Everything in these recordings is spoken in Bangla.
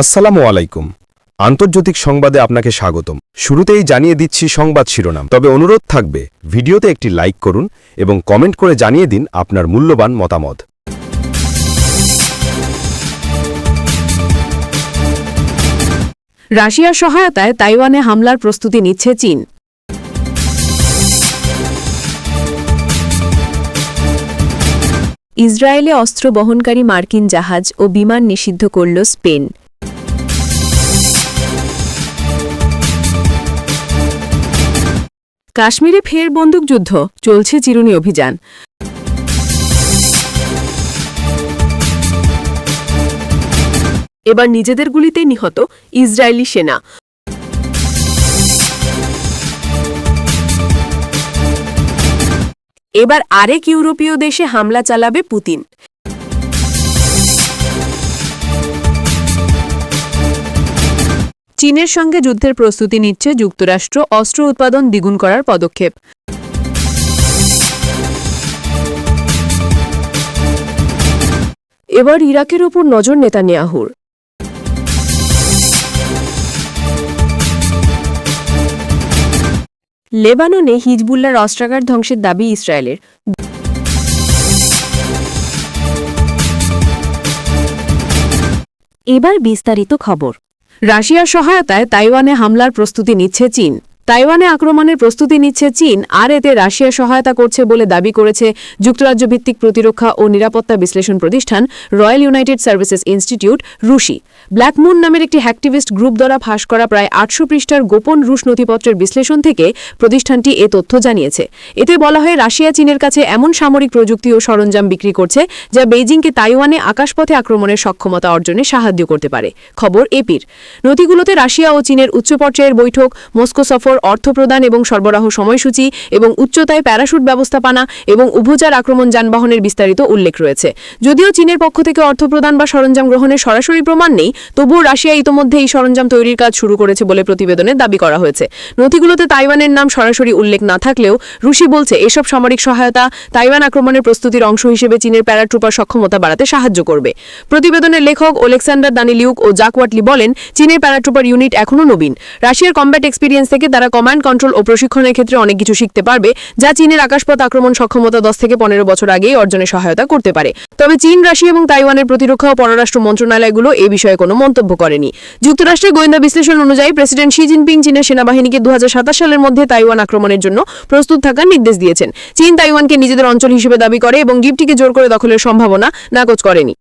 আসসালামু আলাইকুম। আন্তর্জাতিক সংবাদে আপনাকে স্বাগতম। শুরুতেই জানিয়ে দিচ্ছি সংবাদ শিরোনাম। তবে অনুরোধ থাকবে, ভিডিওতে একটি লাইক করুন এবং কমেন্ট করে জানিয়ে দিন আপনার মূল্যবান মতামত। রাশিয়ার সহায়তায় তাইওয়ানে হামলার প্রস্তুতি নিচ্ছে চীন। ইসরায়েলে অস্ত্র বহনকারী মার্কিন জাহাজ ও বিমান নিষিদ্ধ করল স্পেন। কাশ্মীরে ফের বন্দুকযুদ্ধ চলছে চিরুনি অভিযান। এবার নিজেদের গুলিতে নিহত ইসরায়েলি সেনা। এবার আরেক ইউরোপীয় দেশে হামলা চালাবে পুতিন। চীনের সঙ্গে যুদ্ধের প্রস্তুতি নিচ্ছে যুক্তরাষ্ট্র, অস্ত্র উৎপাদন দ্বিগুণ করার পদক্ষেপ। এবার ইরাকের উপর নজর নেতা নেতানিয়াহুর। লেবাননে হিজবুল্লার অস্ত্রাগার ধ্বংসের দাবি ইসরায়েলের। এবার বিস্তারিত খবর। রাশিয়ার সহায়তায় তাইওয়ানে হামলার প্রস্তুতি নিচ্ছে চীন। তাইওয়ানে আক্রমণের প্রস্তুতি নিচ্ছে চীন, আর এতে রাশিয়া সহায়তা করছে বলে দাবি করেছে যুক্তরাজ্য ভিত্তিক প্রতিরক্ষা ও নিরাপত্তা বিশ্লেষণ প্রতিষ্ঠান Royal United Services Institute, RUSI. Blackmoon নামের একটি হ্যাকটিভিস্ট গ্রুপ দ্বারা ফাঁস করা প্রায় আটশো পৃষ্ঠার গোপন রুশ নথিপত্রের বিশ্লেষণ থেকে প্রতিষ্ঠানটি এ তথ্য জানিয়েছে। এতে বলা হয়, রাশিয়া চীনের কাছে এমন সামরিক প্রযুক্তি ও সরঞ্জাম বিক্রি করছে যা বেইজিংকে তাইওয়ানে আকাশপথে আক্রমণের সক্ষমতা অর্জনে সাহায্য করতে পারে। খবর এপির নথিগুলোতে রাশিয়া ও চীনের উচ্চ পর্যায়ের বৈঠক, মস্কো সফর অর্থ প্রদান এবং সরবরাহ সময়সূচি এবং উচ্চতায় প্যারাশুট ব্যবস্থাপনা এবং উভচার আক্রমণ যানবাহনের বিস্তারিত উল্লেখ রয়েছে। যদিও চীনের পক্ষ থেকে অর্থ প্রদান বা সরঞ্জাম গ্রহণের সরাসরি প্রমাণ নেই, তবুও রাশিয়া ইতোমধ্যে এই সরঞ্জাম তৈরির কাজ শুরু করেছে বলে প্রতিবেদনে দাবি করা হয়েছে। নথিগুলোতে তাইওয়ানের নাম সরাসরি উল্লেখ না থাকলেও রুশি বলছে, এসব সামরিক সহায়তা তাইওয়ান আক্রমণের প্রস্তুতির অংশ হিসেবে চীনের প্যারাট্রুপার সক্ষমতা বাড়াতে সাহায্য করবে। প্রতিবেদনের লেখক ওলেক্সান্ডার দানিলিউক ও জাকওয়াটলি বলেন, চীনের প্যারাট্রুপার ইউনিট এখনও নবীন। রাশিয়ার কম্ব্যাট এক্সপিরিয়েন্স থেকে তারা কমান্ড কন্ট্রোল ও প্রশিক্ষণের ক্ষেত্রে অনেক কিছু শিখতে পারবে, যা চীনের আকাশপথ আক্রমণ সক্ষমতা দশ থেকে পনেরো বছর আগেই অর্জনে সহায়তা করতে পারে। তবে চীন, রাশিয়া এবং তাইওয়ানের প্রতিরক্ষা ও পররাষ্ট্র মন্ত্রণালয়গুলো এ বিষয়ে কোনো মন্তব্য করেনি। যুক্তরাষ্ট্রের গোয়েন্দা বিশ্লেষণ অনুযায়ী প্রেসিডেন্ট শি জিনপিং চীনের সেনাবাহিনীকে দু হাজার সাতাশ সালের মধ্যে তাইওয়ান আক্রমণের জন্য প্রস্তুত থাকার নির্দেশ দিয়েছেন। চীন তাইওয়ানকে নিজেদের অঞ্চল হিসেবে দাবি করে এবং দ্বীপটিকে জোর করে দখলের সম্ভাবনা নাকচ করেনি।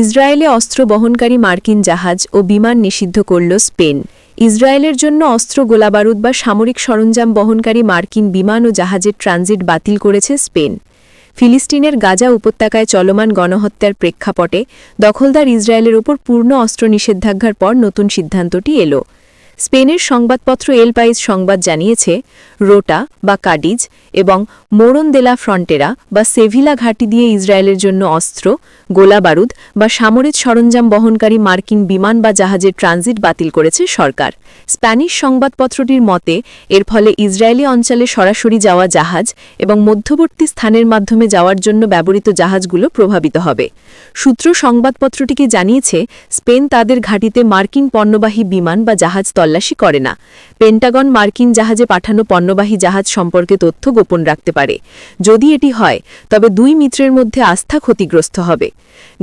ইসরায়েলে অস্ত্র বহনকারী মার্কিন জাহাজ ও বিমান নিষিদ্ধ করল স্পেন। ইসরায়েলের জন্য অস্ত্র, গোলাবারুদ বা সামরিক সরঞ্জাম বহনকারী মার্কিন বিমান ও জাহাজের ট্রানজিট বাতিল করেছে স্পেন। ফিলিস্তিনের গাজা উপত্যকায় চলমান গণহত্যার প্রেক্ষাপটে দখলদার ইসরায়েলের ওপর পূর্ণ অস্ত্র নিষেধাজ্ঞার পর নতুন সিদ্ধান্তটি এলো। স্পেনের সংবাদপত্র এল পাইস সংবাদ জানিয়েছে, রোটা বা কাডিজ এবং মোরন দেলা ফ্রন্টেরা বা সেভিলা ঘাঁটি দিয়ে ইসরায়েলের জন্য অস্ত্র গোলাবারুদ বা সামরিক সরঞ্জাম বহনকারী মার্কিন বিমান বা জাহাজের ট্রানজিট বাতিল করেছে সরকার। স্প্যানিশ সংবাদপত্রটির মতে, এর ফলে ইসরায়েলি অঞ্চলে সরাসরি যাওয়া জাহাজ এবং মধ্যবর্তী স্থানের মাধ্যমে যাওয়ার জন্য ব্যবহৃত জাহাজগুলো প্রভাবিত হবে। সূত্র সংবাদপত্রটিকে জানিয়েছে, স্পেন তাদের ঘাঁটিতে মার্কিন পণ্যবাহী বিমান বা জাহাজ তল্লাশি করে না। পেন্টাগন মার্কিন জাহাজে পাঠানো পণ্যবাহী জাহাজ সম্পর্কে তথ্য গোপন রাখতে পারে। যদি এটি হয়, তবে দুই মিত্রের মধ্যে আস্থা ক্ষতিগ্রস্ত হবে।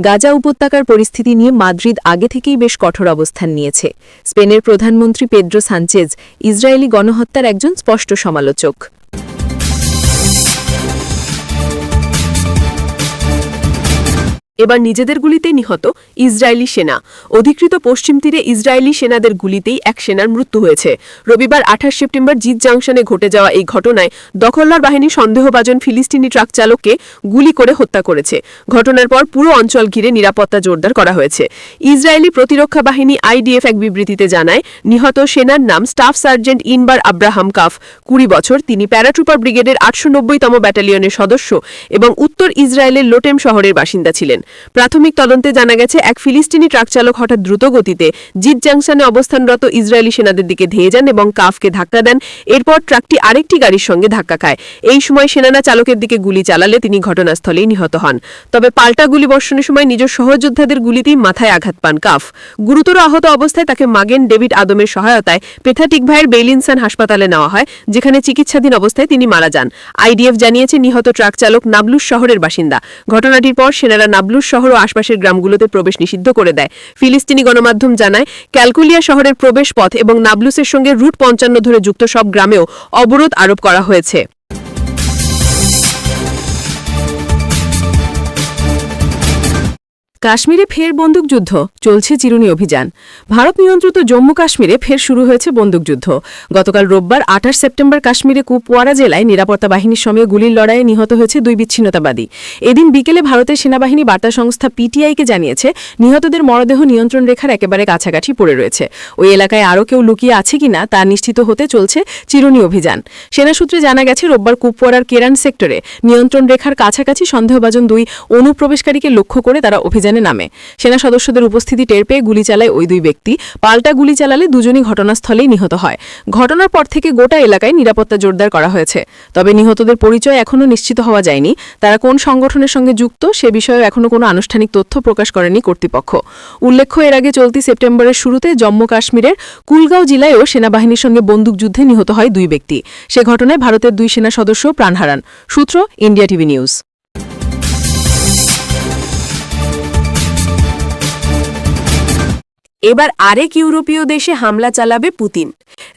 গাজা উপত্যকার পরিস্থিতি নিয়ে মাদ্রিদ আগে থেকেই বেশ কঠোর অবস্থান নিয়েছে। স্পেনের প্রধানমন্ত্রী পেড্রো সানচেজ ইসরায়েলি গণহত্যার একজন স্পষ্ট সমালোচক। এবার নিজেদের গুলিতেই নিহত ইসরায়েলি সেনা। অধিকৃত পশ্চিম তীরে ইসরায়েলি সেনাদের গুলিতেই এক সেনার মৃত্যু হয়েছে। রবিবার আঠাশ সেপ্টেম্বর জিত জাংশনে ঘটে যাওয়া এই ঘটনায় দখলদার বাহিনী সন্দেহভাজন ফিলিস্তিনি ট্রাক চালককে গুলি করে হত্যা করেছে। ঘটনার পর পুরো অঞ্চল ঘিরে নিরাপত্তা জোরদার করা হয়েছে। ইসরায়েলি প্রতিরক্ষা বাহিনী আইডিএফ এক বিবৃতিতে জানায়, নিহত সেনার নাম staff sergeant Inbar Abraham Kaf. কুড়ি বছর তিনি প্যারাট্রুপার ব্রিগেডের আটশো নব্বইতম ব্যাটালিয়নের সদস্য এবং উত্তর ইসরায়েলের লোটেম শহরের বাসিন্দা ছিলেন। প্রাথমিক তদন্তে জানা গেছে, এক ফিলিস্তিনি ট্রাক চালক হঠাৎ দ্রুত গতিতে জিদ জাংশনে অবস্থানরত ইসরায়েলি সেনাদের দিকে ধেয়ে যান এবং কাফকে ধাক্কা দেন। এরপর ট্রাকটি আরেকটি গাড়ির সঙ্গে ধাক্কা খায়। এই সময় সেনারা চালকের দিকে গুলি চালালে তিনি ঘটনাস্থলেই নিহত হন। তবে পাল্টা গুলি বর্ষণের সময় নিজ সহযোদ্ধাদের গুলিতেই মাথায় আঘাত পান কাফ। গুরুতর আহত অবস্থায় তাকে মাগেন ডেভিড আদমের সহায়তায় পেথাটিক ভাইয়ের বেইলিনসান হাসপাতালে নেওয়া হয়, যেখানে চিকিৎসাধীন অবস্থায় তিনি মারা যান। আইডিএফ জানিয়েছে, নিহত ট্রাক চালক নাবলুস শহরের বাসিন্দা। ঘটনাটির পর সেনারা নাবলুস শহর ও আশপাশের গ্রামগুলোতে প্রবেশ নিষিদ্ধ করে দেয়। ফিলিস্তিনি গণমাধ্যম জানায় ক্যালকুলিয়া শহরের প্রবেশ পথ এবং নাবলুসের সঙ্গে রুট পঞ্চান্ন ধরে যুক্ত সব গ্রামেও অবরোধ আরোপ করা হয়েছে। কাশ্মীরে ফের বন্দুকযুদ্ধ চলছে চিরুনি অভিযান। ভারত নিয়ন্ত্রিত জম্মু কাশ্মীরে ফের শুরু হয়েছে বন্দুকযুদ্ধ গতকাল রোববার আঠাশ সেপ্টেম্বর কাশ্মীরে কুপওয়ারা জেলায় নিরাপত্তা বাহিনীর সঙ্গে গুলির লড়াইয়ে নিহত হয়েছে দুই বিচ্ছিন্নতাবাদী। এদিন বিকেলে ভারতের সেনাবাহিনী বার্তা সংস্থা পিটিআইকে জানিয়েছে, নিহতদের মরদেহ নিয়ন্ত্রণ রেখার একেবারে কাছাকাছি পড়ে রয়েছে। ওই এলাকায় আরও কেউ লুকিয়ে আছে কিনা তা নিশ্চিত হতে চলছে চিরুনি অভিযান। সেনা সূত্রে জানা গেছে, রোববার কুপওয়ারার কেরান সেক্টরে নিয়ন্ত্রণ রেখার কাছাকাছি সন্দেহভাজন দুই অনুপ্রবেশকারীকে লক্ষ্য করে তারা অভিযানে নামে। সেনা সদস্যদের উপস্থিতি টের পেয়ে গুলি চালায় ওই দুই ব্যক্তি। পাল্টা গুলি চালালে দুজনই ঘটনাস্থলেই নিহত হয়। ঘটনার পর থেকে গোটা এলাকায় নিরাপত্তা জোরদার করা হয়েছে। তবে নিহতদের পরিচয় এখনও নিশ্চিত হওয়া যায়নি। তারা কোন সংগঠনের সঙ্গে যুক্ত সে বিষয়ে এখনও কোনো আনুষ্ঠানিক তথ্য প্রকাশ করেনি কর্তৃপক্ষ। উল্লেখ্য, এর আগে চলতি সেপ্টেম্বরের শুরুতে জম্মু কাশ্মীরের কুলগাঁও জেলায়ও সেনাবাহিনীর সঙ্গে বন্দুকযুদ্ধে নিহত হয় দুই ব্যক্তি। সে ঘটনায় ভারতের দুই সেনা সদস্য প্রাণ হারান। সূত্র, ইন্ডিয়া টিভি নিউজ। এবার আরেক ইউরোপীয় দেশে হামলা চালাবে পুতিন।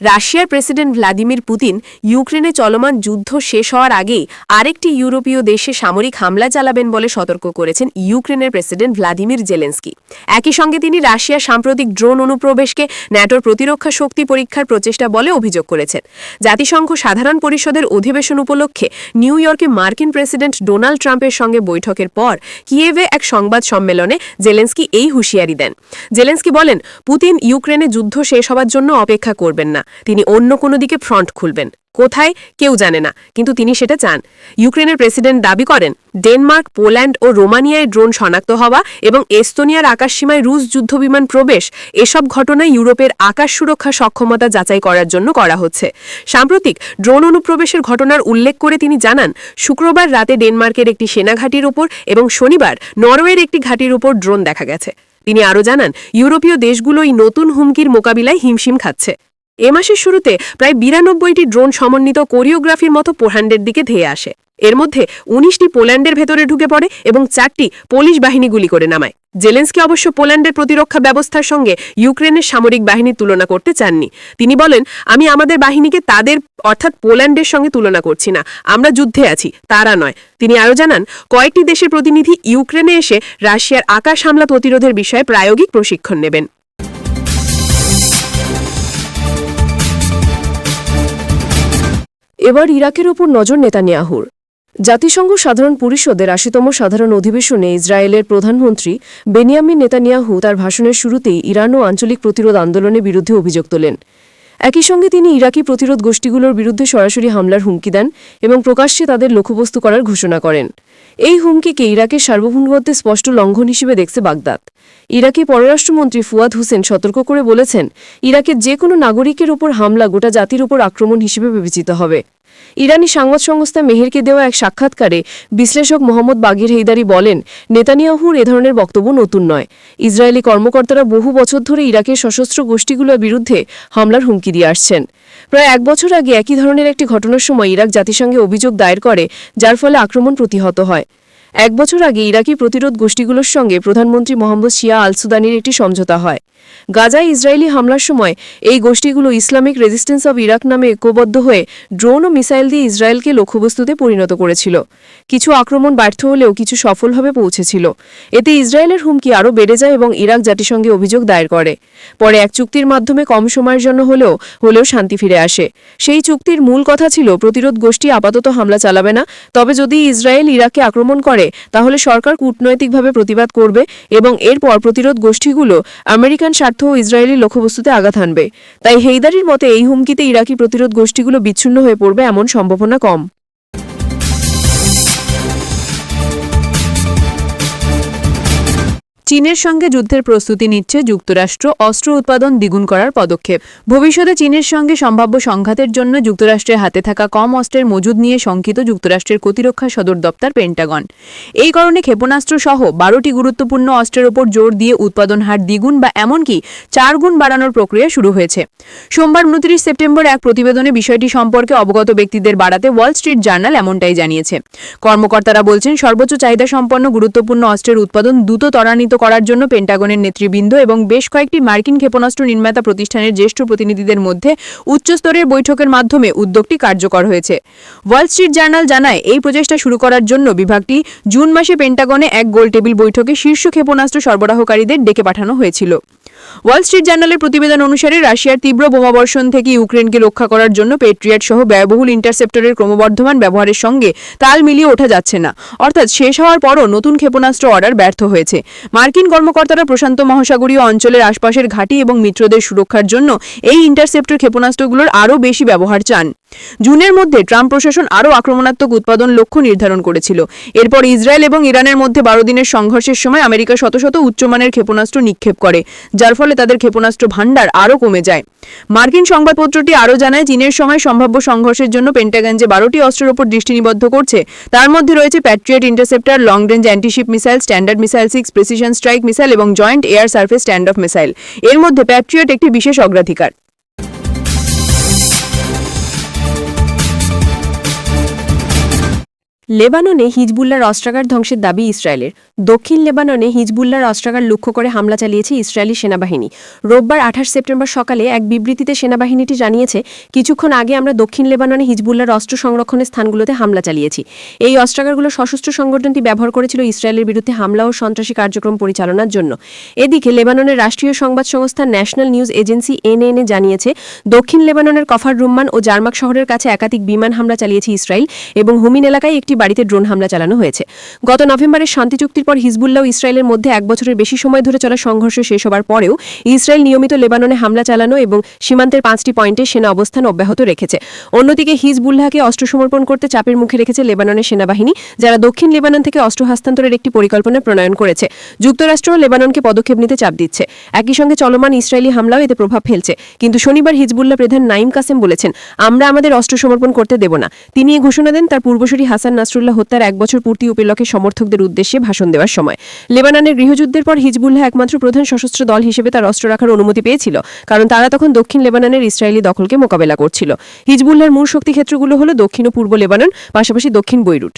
রাশিয়ার প্রেসিডেন্ট ভ্লাদিমির পুতিন ইউক্রেনে চলমান যুদ্ধ শেষ হওয়ার আগেই আরেকটি ইউরোপীয় দেশে সামরিক হামলা চালাবেন বলে সতর্ক করেছেন ইউক্রেনের প্রেসিডেন্ট ভ্লাদিমির জেলেন্সকি। একই সঙ্গে তিনি রাশিয়ার সাম্প্রতিক ড্রোন অনুপ্রবেশকে ন্যাটোর প্রতিরক্ষা শক্তি পরীক্ষার প্রচেষ্টা বলে অভিযোগ করেছেন। জাতিসংঘ সাধারণ পরিষদের অধিবেশন উপলক্ষে নিউ ইয়র্কে মার্কিন প্রেসিডেন্ট ডোনাল্ড ট্রাম্পের সঙ্গে বৈঠকের পর কিয়েভে এক সংবাদ সম্মেলনে জেলেন্সকি এই হুঁশিয়ারি দেন। জেলেন্সকি বলেন পুতিন ইউক্রেনে যুদ্ধ শেষ হওয়ার জন্য অপেক্ষা করবেন না। তিনি অন্য কোনো দিকে ফ্রন্ট খুলবেন। কোথায়? কেউ জানে না। কিন্তু তিনি সেটা চান। ইউক্রেনের প্রেসিডেন্ট দাবি করেন, ডেনমার্ক, পোল্যান্ড ও রোমানিয়ায় ড্রোন শনাক্ত হওয়া এবং এস্তোনিয়ার আকাশসীমায় রুশ যুদ্ধবিমান প্রবেশ, এসব ঘটনায় ইউরোপের আকাশ সুরক্ষা সক্ষমতা যাচাই করার জন্য করা হচ্ছে। সাম্প্রতিক ড্রোন অনুপ্রবেশের ঘটনার উল্লেখ করে তিনি জানান, শুক্রবার রাতে ডেনমার্কের একটি সেনাঘাটির ওপর এবং শনিবার নরওয়ের একটি ঘাটির ওপর ড্রোন দেখা গেছে। তিনি আরও জানান, ইউরোপীয় দেশগুলোই নতুন হুমকির মোকাবিলায় হিমশিম খাচ্ছে। এ মাসের শুরুতে প্রায় বিরানব্বইটি ড্রোন সমন্বিত কোরিওগ্রাফির মতো পোহান্ডের দিকে ধেয়ে আসে। এর মধ্যে উনিশটি পোল্যান্ডের ভেতরে ঢুকে পড়ে এবং চারটি পুলিশ বাহিনী গুলি করে নামায়। জেলেন্সকি অবশ্য পোল্যান্ডের প্রতিরক্ষা ব্যবস্থার সঙ্গে ইউক্রেনের সামরিক বাহিনীর তুলনা করতে চাননি। তিনি বলেন, আমি আমাদের বাহিনীকে তাদের, অর্থাৎ পোল্যান্ডের সঙ্গে তুলনা করছি না। আমরা যুদ্ধে আছি, তারা নয়। তিনি আরও জানান, কয়েকটি দেশের প্রতিনিধি ইউক্রেনে এসে রাশিয়ার আকাশ হামলা প্রতিরোধের বিষয়ে প্রায়োগিক প্রশিক্ষণ নেবেন। এবার ইরাকের ওপর নজর নেতানিয়াহুর। জাতিসংঘ সাধারণ পরিষদের আশিতম সাধারণ অধিবেশনে ইসরায়েলের প্রধানমন্ত্রী বেনিয়ামিন নেতানিয়াহু তার ভাষণের শুরুতেই ইরান ও আঞ্চলিক প্রতিরোধ আন্দোলনের বিরুদ্ধে অভিযোগ তোলেন। একই সঙ্গে তিনি ইরাকি প্রতিরোধ গোষ্ঠীগুলোর বিরুদ্ধে সরাসরি হামলার হুমকি দেন এবং প্রকাশ্যে তাদের লক্ষ্যবস্তু করার ঘোষণা করেন। এই হুমকিকে ইরাকের সার্বভৌমত্বের স্পষ্ট লঙ্ঘন হিসেবে দেখছে বাগদাদ। ইরাকি পররাষ্ট্রমন্ত্রী ফুয়াদ হোসেন সতর্ক করে বলেছেন, ইরাকের যে কোনো নাগরিকের ওপর হামলা গোটা জাতির ওপর আক্রমণ হিসেবে বিবেচিত হবে। ইরানি সংবাদ সংস্থা মেহেরকে দেওয়া এক সাক্ষাৎকারে বিশ্লেষক মোহাম্মদ বাগির হেইদারি বলেন, নেতানিয়াহুর এ ধরনের বক্তব্য নতুন নয়। ইসরায়েলি কর্মকর্তারা বহু বছর ধরে ইরাকের সশস্ত্র গোষ্ঠীগুলোর বিরুদ্ধে হামলার হুমকি দিয়ে আসছেন। প্রায় এক বছর আগে একই ধরনের একটি ঘটনার সময় ইরাক জাতিসংঘে অভিযোগ দায়ের করে, যার ফলে আক্রমণ প্রতিহত হয়। এক বছর আগে ইরাকি প্রতিরোধ গোষ্ঠীগুলোর সঙ্গে প্রধানমন্ত্রী মোহাম্মদ শিয়া আল সুদানির একটি সমঝোতা হয়। গাজায় ইসরায়েলি হামলার সময় এই গোষ্ঠীগুলো ইসলামিক রেজিস্ট্যান্স অব ইরাক নামে ঐক্যবদ্ধ হয়ে ড্রোন ও মিসাইল দিয়ে ইসরায়েলকে লক্ষ্যবস্তুতে পরিণত করেছিল। কিছু আক্রমণ ব্যর্থ হলেও কিছু সফলভাবে পৌঁছেছিল। এতে ইসরায়েলের হুমকি আরও বেড়ে যায় এবং ইরাক জাতিসংঘে অভিযোগ দায়ের করে। পরে এক চুক্তির মাধ্যমে কম সময়ের জন্য হলেও হলেও শান্তি ফিরে আসে। সেই চুক্তির মূল কথা ছিল, প্রতিরোধ গোষ্ঠী আপাতত হামলা চালাবে না, তবে যদি ইসরায়েল ইরাককে আক্রমণ করে তাহলে সরকার কূটনৈতিকভাবে প্রতিবাদ করবে এবং এরপর প্রতিরোধ গোষ্ঠীগুলো আমেরিকান স্বার্থ ও ইসরায়েলি লক্ষ্যবস্তুতে আঘাত হানবে। তাই হেইদারির মতে এই হুমকিতে ইরাকি প্রতিরোধ গোষ্ঠীগুলো বিচ্ছিন্ন হয়ে পড়বে এমন সম্ভাবনা কম। চীনের সঙ্গে যুদ্ধের প্রস্তুতি নিচ্ছে যুক্তরাষ্ট্র, অস্ত্র উৎপাদন দ্বিগুণ করার পদক্ষেপ। ভবিষ্যতে চীনের সঙ্গে সম্ভাব্য সংঘাতের জন্য যুক্তরাষ্ট্রের হাতে থাকা কম অস্ত্রের মজুদ নিয়ে শঙ্কিত যুক্তরাষ্ট্রের প্রতিরক্ষা সদর দপ্তর পেন্টাগন। এই কারণে ক্ষেপণাস্ত্র সহ বারোটি গুরুত্বপূর্ণ অস্ত্রের ওপর জোর দিয়ে উৎপাদন হার দ্বিগুণ বা এমনকি চার গুণ বাড়ানোর প্রক্রিয়া শুরু হয়েছে। সোমবার উনত্রিশ সেপ্টেম্বর এক প্রতিবেদনে বিষয়টি সম্পর্কে অবগত ব্যক্তিদের বাড়াতে ওয়াল স্ট্রিট জার্নাল এমনটাই জানিয়েছে। কর্মকর্তারা বলছেন, সর্বোচ্চ চাহিদা সম্পন্ন গুরুত্বপূর্ণ অস্ত্রের উৎপাদন দ্রুত ত্বরান্বিত করার জন্য পেন্টাগনের নেতৃবৃন্দ এবং বেশ কয়েকটি মার্কিন ক্ষেপণাস্ত্র নির্মাতা প্রতিষ্ঠানের জ্যেষ্ঠ প্রতিনিধিদের মধ্যে উচ্চস্তরের বৈঠকের মাধ্যমে উদ্যোগটি কার্যকর হয়েছে। ওয়াল স্ট্রিট জার্নাল জানায়, এই প্রচেষ্টা শুরু করার জন্য বিভাগটি জুন মাসে পেন্টাগনে এক গোল টেবিল বৈঠকে শীর্ষ ক্ষেপণাস্ত্র সরবরাহকারীদের ডেকে পাঠানো হয়েছিল। ওয়াল স্ট্রিট জার্নালের প্রতিবেদন অনুসারে, রাশিয়ার তীব্র বোমাবর্ষণ থেকে ইউক্রেনকে রক্ষা করার জন্য পেট্রিয়াট সহ ব্যয়বহুল ইন্টারসেপ্টরের ক্রমবর্ধমান ব্যবহারের সঙ্গে তাল মিলিয়ে ওঠা যাচ্ছে না। অর্থাৎ শেষ হওয়ার পরও নতুন ক্ষেপণাস্ত্র অর্ডার ব্যর্থ হয়েছে। মার্কিন কর্মকর্তারা প্রশান্ত মহাসাগরীয় অঞ্চলের আশপাশের ঘাঁটি এবং মিত্রদের সুরক্ষার জন্য এই ইন্টারসেপ্টর ক্ষেপণাস্ত্রগুলোর আরও বেশি ব্যবহার চান। জুনের মধ্যে ট্রাম্প প্রশাসন আরও আক্রমণাত্মক উৎপাদন লক্ষ্য নির্ধারণ করেছিল। এরপর ইসরায়েল এবং ইরানের মধ্যে বারো দিনের সংঘর্ষের সময় আমেরিকা শত শত উচ্চমানের ক্ষেপণাস্ত্র নিক্ষেপ করে যার ফলে তাদের ক্ষেপণাস্ত্র ভাণ্ডার আরও কমে যায়। মার্কিন সংবাদপত্রটি আরও জানায়, চীনের সময় সম্ভাব্য সংঘর্ষের জন্য পেন্টাগন যে বারোটি অস্ত্রের ওপর দৃষ্টি নিবদ্ধ করছে, তার মধ্যে রয়েছে Patriot interceptor long range antiship missile, standard missile six, precision strike missile এবং joint air surface stand off missile. এর মধ্যে প্যাট্রিয়েট একটি বিশেষ অগ্রাধিকার। লেবাননে হিজবুল্লার অস্ত্রাগার ধ্বংসের দাবি ইসরায়েলের। দক্ষিণ লেবাননে হিজবুল্লার অস্ত্রাগার লক্ষ্য করে হামলা চালিয়েছে ইসরায়েলি সেনাবাহিনী। রোববার আঠাশ সেপ্টেম্বর সকালে এক বিবৃতিতে সেনাবাহিনীটি জানিয়েছে, কিছুক্ষণ আগে আমরা দক্ষিণ লেবাননে হিজবুল্লার অস্ত্র সংরক্ষণের স্থানগুলোতে হামলা চালিয়েছি। এই অস্ত্রাগারগুলো সশস্ত্র সংগঠনটি ব্যবহার করেছিল ইসরায়েলের বিরুদ্ধে হামলা ও সন্ত্রাসী কার্যক্রম পরিচালনার জন্য। এদিকে লেবাননের রাষ্ট্রীয় সংবাদ সংস্থা ন্যাশনাল নিউজ এজেন্সি এনএনএ জানিয়েছে, দক্ষিণ লেবাননের কফার রুম্মান ও জার্মাক শহরের কাছে একাধিক বিমান হামলা চালিয়েছে ইসরায়েল এবং হুমিন এলাকায় একটি বাড়িতে ড্রোন হামলা চালানো হয়েছে। গত নভেম্বরের শান্তি চুক্তির পর হিজবুল্লাহ ইসরায়েলের মধ্যে এক বছরের বেশি সময় ধরে চলা সংঘর্ষ শেষ হবার পরেও ইসরায়েল নিয়মিত লেবাননে হামলা চালানো এবং সীমান্তের পাঁচটি পয়েন্টে সেনা অবস্থান অব্যাহত রেখেছে। অন্যদিকে হিজবুল্লাহকে অস্ত্র সমর্পণ করতে চাপের মুখে রেখেছে লেবাননের সেনাবাহিনী, যারা দক্ষিণ লেবানন থেকে অস্ত্র হস্তান্তরের একটি পরিকল্পনা প্রণয়ন করেছে। যুক্তরাষ্ট্র লেবাননকে পদক্ষেপ নিতে চাপ দিচ্ছে। একই সঙ্গে চলমান ইসরায়েলি হামলাও এতে প্রভাব ফেলছে। কিন্তু শনিবার হিজবুল্লাহ প্রধান নাইম কাসেম বলেছেন, আমরা আমাদের অস্ত্র সমর্পণ করতে দেব না। তিনি এই ঘোষণা দেন তার পূর্বসূরি হাসান নাসরুল্লাহ হত্যার এক বছর পূর্তি উপলক্ষে সমর্থকদের উদ্দেশ্যে ভাষণ দেওয়ার সময়। লেবাননের গৃহযুদ্ধের পর হিজবুল্লাহ একমাত্র প্রধান সশস্ত্র দল হিসেবে তার অস্ত্র রাখার অনুমতি পেয়েছিল, কারণ তারা তখন দক্ষিণ লেবাননের ইসরায়েলি দখলকে মোকাবেলা করছিল। হিজবুল্লাহর মূল শক্তি ক্ষেত্রগুলো হল দক্ষিণ ও পূর্ব লেবানন, পাশাপাশি দক্ষিণ বৈরুট।